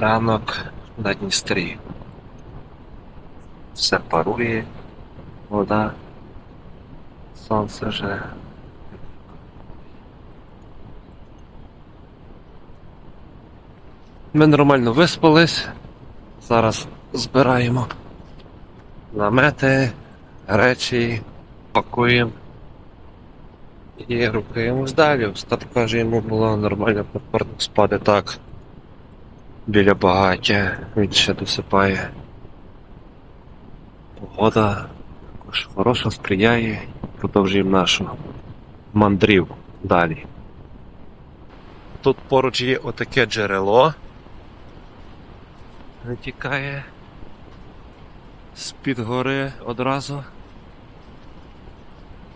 ранок на Дністрі. Все парує, вода, сонце вже. Ми нормально виспались. Зараз збираємо намети, речі, пакуємо і рухаємось далі. Остап каже, йому було нормально комфортно спати так. Біля багаття він ще досипає. Погода також хороша, сприяє. Продовжуємо нашу мандрівку далі. Тут поруч є отаке джерело. Витікає з-під гори одразу.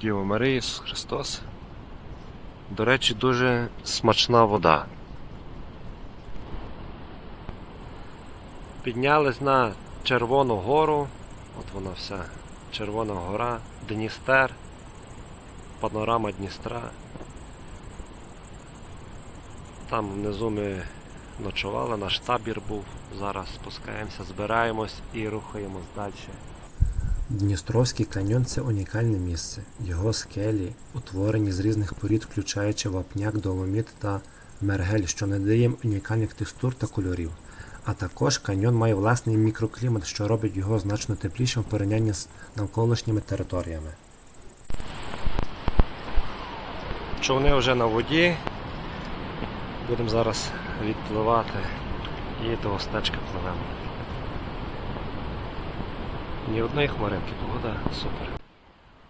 Діво Марія, Ісус Христос. До речі, дуже смачна вода. Піднялись на Червону гору. От вона вся. Червона гора, Дністер, панорама Дністра. Там внизу ми ночували, наш табір був. Зараз спускаємося, збираємось і рухаємось далі. Дністровський каньйон це унікальне місце. Його скелі, утворені з різних порід, включаючи вапняк, доломіт та мергель, що надає їм унікальних текстур та кольорів. А також каньйон має власний мікроклімат, що робить його значно теплішим в порівнянні з навколишніми територіями. Човни вже на воді. Будемо зараз відпливати і до остачка пливемо. Ні одної хмаринки, погода супер.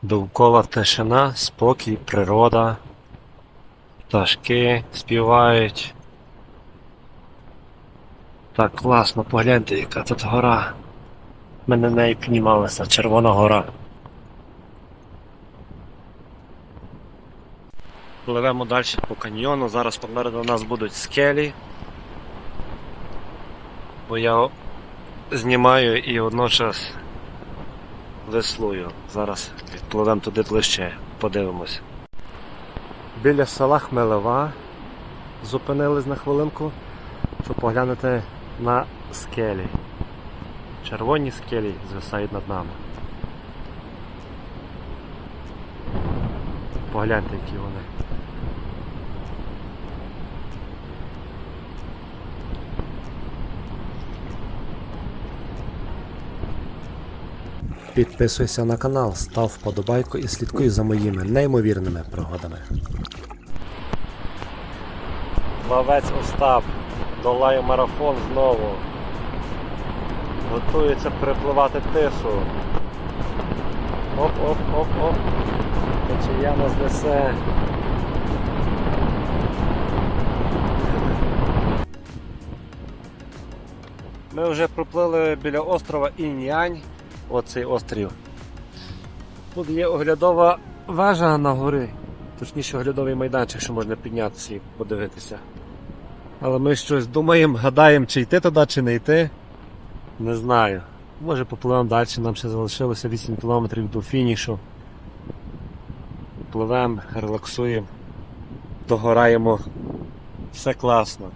Довкола тишина, спокій, природа. Пташки співають. Так класно, погляньте, яка тут гора. Ми на неї піднімалися, Червона гора. Пливемо далі по каньйону. Зараз попереду нас будуть скелі. Бо я знімаю і водночас веслую. Зараз відпливемо туди ближче, подивимось. Біля села Хмелева зупинились на хвилинку, щоб поглянути на скелі. Червоні скелі звисають над нами. Погляньте, які вони. Підписуйся на канал, став вподобайку і слідкуй за моїми неймовірними пригодами. Плавець Остап долає марафон знову. Готується перепливати тису. Оп-оп-оп-оп. Течія нас несе. Ми вже проплили біля острова Інь-Янь. Оцей острів. Тут є оглядова вежа на горі. Точніше, оглядовий майданчик, що можна піднятися і подивитися. Але ми щось думаємо, гадаємо, чи йти туди, чи не йти. Не знаю. Може попливемо далі, нам ще залишилося 8 кілометрів до фінішу. Пливемо, релаксуємо, догораємо. Все класно.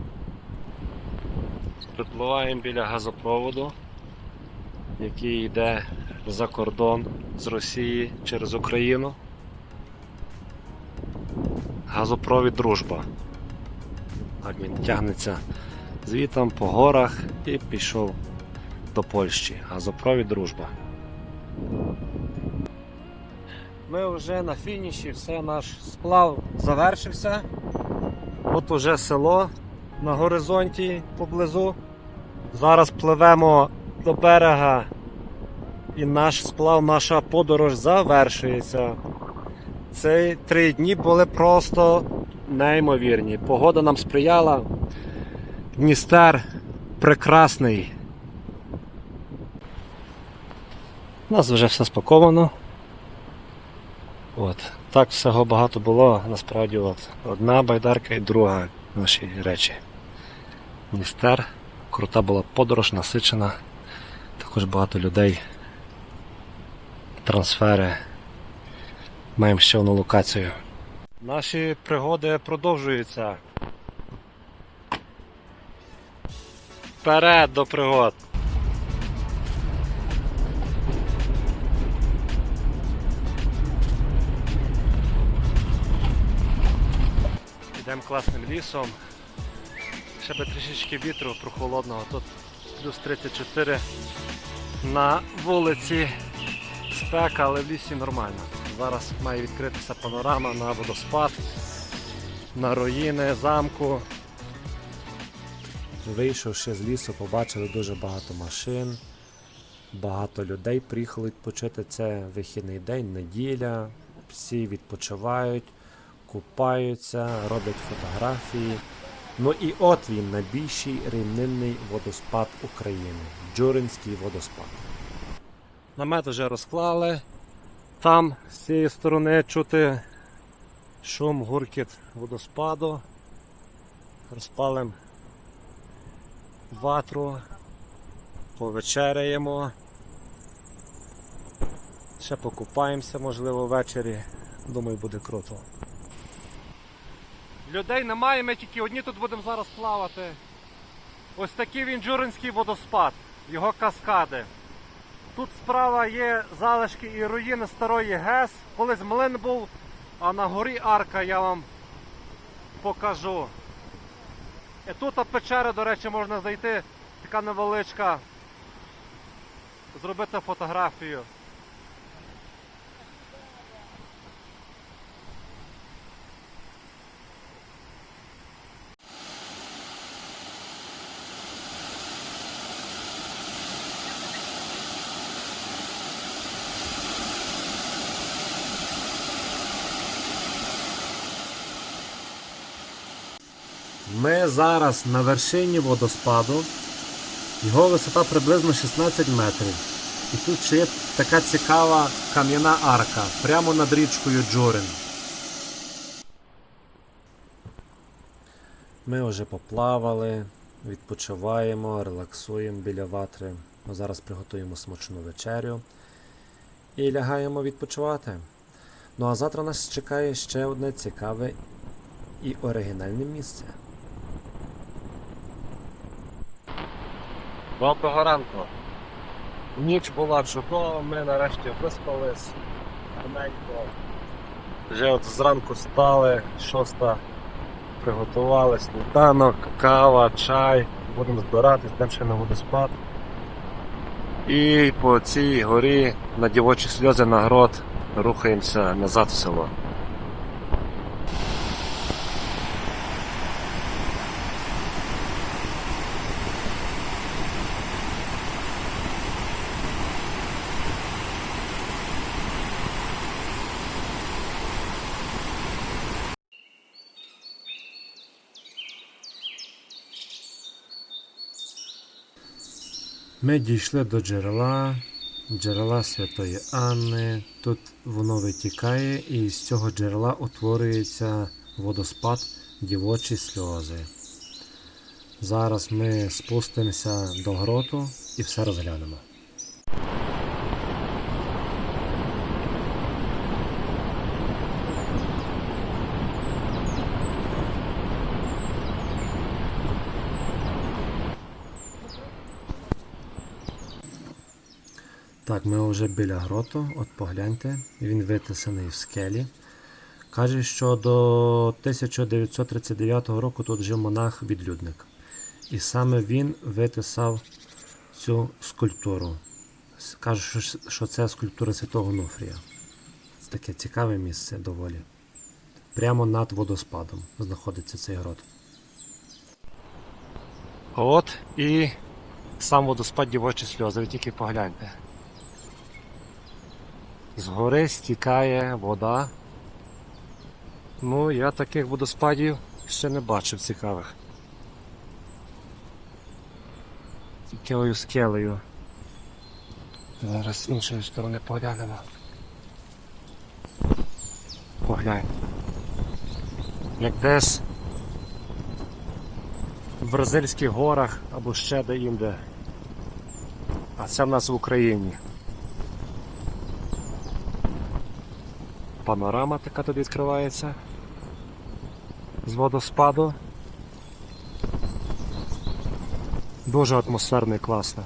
Припливаємо біля газопроводу, який йде за кордон з Росії через Україну. Газопровід Дружба. Так він тягнеться звітом по горах і пішов до Польщі. Газопровід Дружба. Ми вже на фініші, все, наш сплав завершився. От уже село на горизонті поблизу. Зараз пливемо до берега і наш сплав, наша подорож завершується. Ці три дні були просто неймовірні. Погода нам сприяла. Дністер прекрасний. У нас вже все спаковано. От. Так всього багато було. Насправді от. одна байдарка і друга наші речі. Дністер. Крута була подорож, насичена. Також багато людей. Трансфери. Маємо ще одну локацію. Наші пригоди продовжуються. Вперед до пригод. Йдемо класним лісом. Ще би трішечки вітру прохолодного. Тут плюс 34 на вулиці спека, але в лісі нормально. Зараз має відкритися панорама на водоспад, на руїни замку. Вийшовши з лісу, побачили дуже багато машин, багато людей приїхали відпочити. Це вихідний день, неділя. Всі відпочивають, купаються, роблять фотографії. Ну і от він найбільший рівнинний водоспад України Джуринський водоспад. Намет вже розклали. Там з цієї сторони чути шум, гуркіт водоспаду. Розпалимо ватру, повечеряємо. Ще покупаємося, можливо, ввечері. Думаю, буде круто. Людей немає, ми тільки одні тут будемо зараз плавати. Ось такий він Джуринський водоспад, його каскади. Тут справа є залишки і руїни старої ГЕС. Колись млин був, а на горі арка я вам покажу. І тут печера, до речі, можна зайти, така невеличка, зробити фотографію. Ми зараз на вершині водоспаду. Його висота приблизно 16 метрів. І тут ще є така цікава кам'яна арка прямо над річкою Джурин. Ми вже поплавали, відпочиваємо, релаксуємо біля ватри. Ми зараз приготуємо смачну вечерю і лягаємо відпочивати. Ну а завтра нас чекає ще одне цікаве і оригінальне місце. Доброго ранку. Ніч була чудова, ми нарешті виспались гарненько. Вже от зранку стали, шоста приготували сніданок, кава, чай. Будемо збиратись, йдемо ще на водоспад. І по цій горі на дівочі сльози на грот рухаємося назад в село. Ми дійшли до джерела, джерела Святої Анни. Тут воно витікає, і з цього джерела утворюється водоспад дівочі сльози. Зараз ми спустимося до гроту і все розглянемо. Так, ми вже біля гроту, от погляньте, він витисаний в скелі. Каже, що до 1939 року тут жив монах-відлюдник. І саме він витисав цю скульптуру. Каже, що, це скульптура Святого Нуфрія. Це таке цікаве місце доволі. Прямо над водоспадом знаходиться цей грот. От і сам водоспад дівочі сльози, ви тільки погляньте. Згори стікає вода. Ну, я таких водоспадів ще не бачив цікавих. Такою скелею. Зараз з іншої сторони поглянемо. Поглянь. Як десь в Бразильських горах або ще де-інде. А це в нас в Україні. Панорама така тут відкривається з водоспаду. Дуже атмосферно і класно.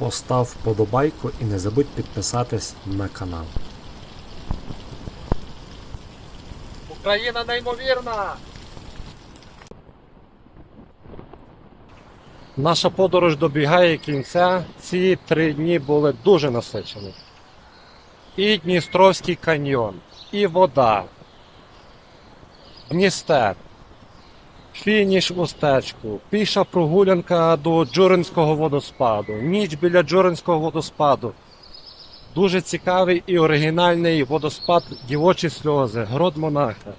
Постав вподобайку і не забудь підписатись на канал. Україна неймовірна! Наша подорож добігає кінця. Ці три дні були дуже насичені. І Дністровський каньйон, і вода, Дністер, фініш у стечку, піша прогулянка до Джуринського водоспаду, ніч біля Джуринського водоспаду. Дуже цікавий і оригінальний водоспад Дівочі сльози, Грод Монаха.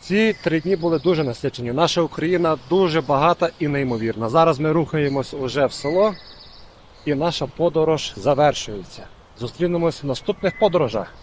Ці три дні були дуже насичені. Наша Україна дуже багата і неймовірна. Зараз ми рухаємось уже в село, і наша подорож завершується. Зустрінемось в наступних подорожах.